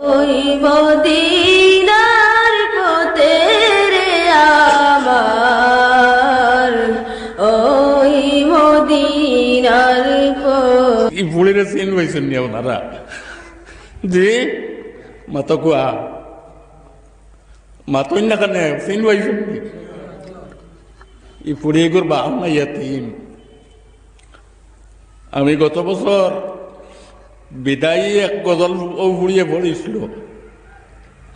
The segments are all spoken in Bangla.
ওই সিন পাইছেন নি ওনারা জি মাতো কুয়া? মাতোই না কানে সিন পাইছেন নি? গুর বাপ না আমি গত বছর বিদায়ী এক গজল ও পড়িছিল।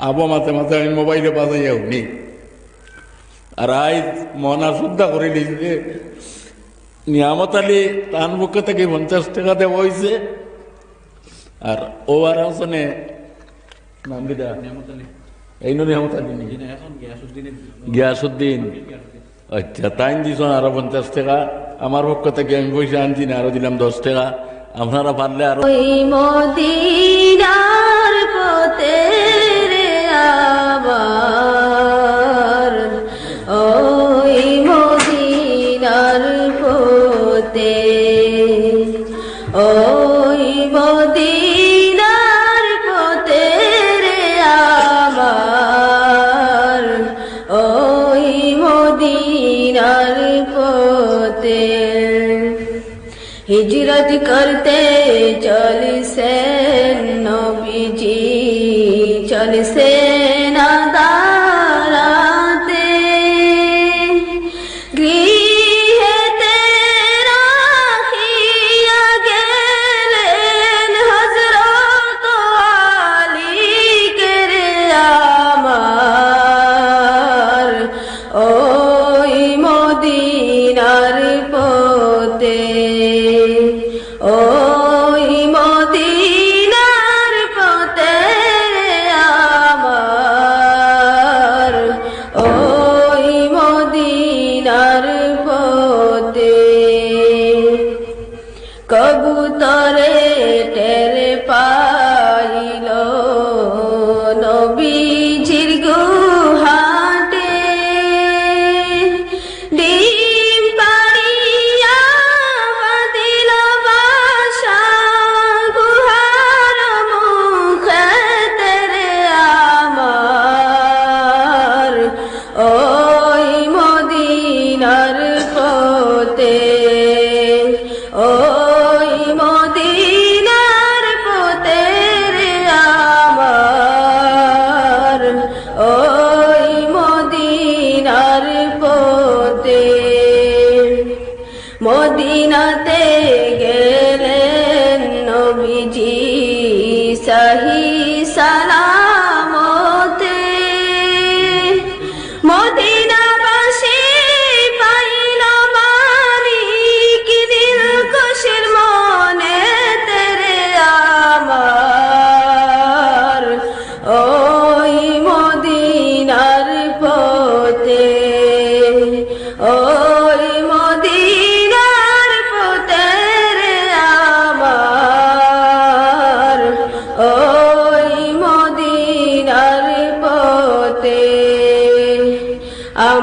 আবো মাঝে মাঝে আমি মোবাইলে বাজাইয়া শুনি। আর আই মনা শুদ্ধা করে দিয়েছে নিয়ামত আলী তান পক্ষ থেকে পঞ্চাশ টাকা দেওয়া হয়েছে। আর ও আর আসনে নাম দিদা এই নিয়ামত আলী? গিয়াসুদ্দিন আচ্ছা তাই দিছ আরও পঞ্চাশ টাকা। আমার পক্ষ থেকে আমি পয়সা আনছি না আরও দিলাম দশ টাকা। আপনারা পারলে আরও ওই মদিনার পথে রে আমার ওই মদিনার পথে, ওই মদিনার পথে রে আমার ওই মদিনার পথে। হিজরত করতে চলছেন নবীজি চলছেন দাঁড়াতে গৃহেতে রাখিয়া গেলেন হজরত আলীকে রে আমার। ওই মদিনার পথে কবুতরে টের পাইল। নবীজির গুহাটে ডিম পাড়িয়া বাঁধিল বাসা। গুহার মুখেতে রে আমার। ওই মদিনার পথে بساهر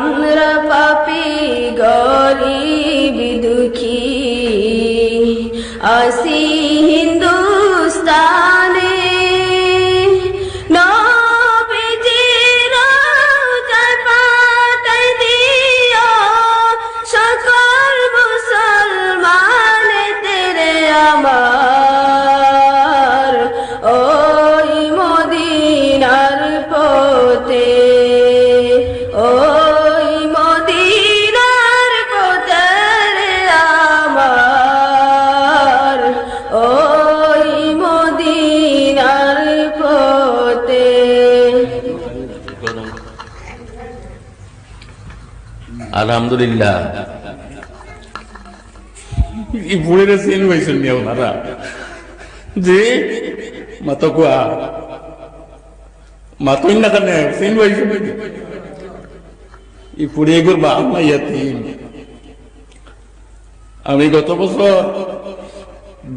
আমরা পাপি গরিব দুঃখী আসি হিন্দুস্তানে আলহামদুলিল্লাহ। ই পুড়ির সিন হয়েছে নিয়ে ওনারা কুয়া না ই। আমি গত বছর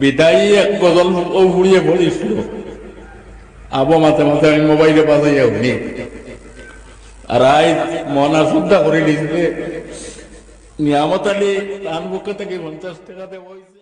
বিদায়ী এক গজল ও ফুড়িয়ে পড়িছিল আবো মাঝে মাঝে আমি মোবাইলে বাজাইয়া শুনি আর মনা শুদ্ধা করে দিয়েছে নিয়ামত আলী তার পক্ষ থেকে পঞ্চাশ টাকা হয়েছে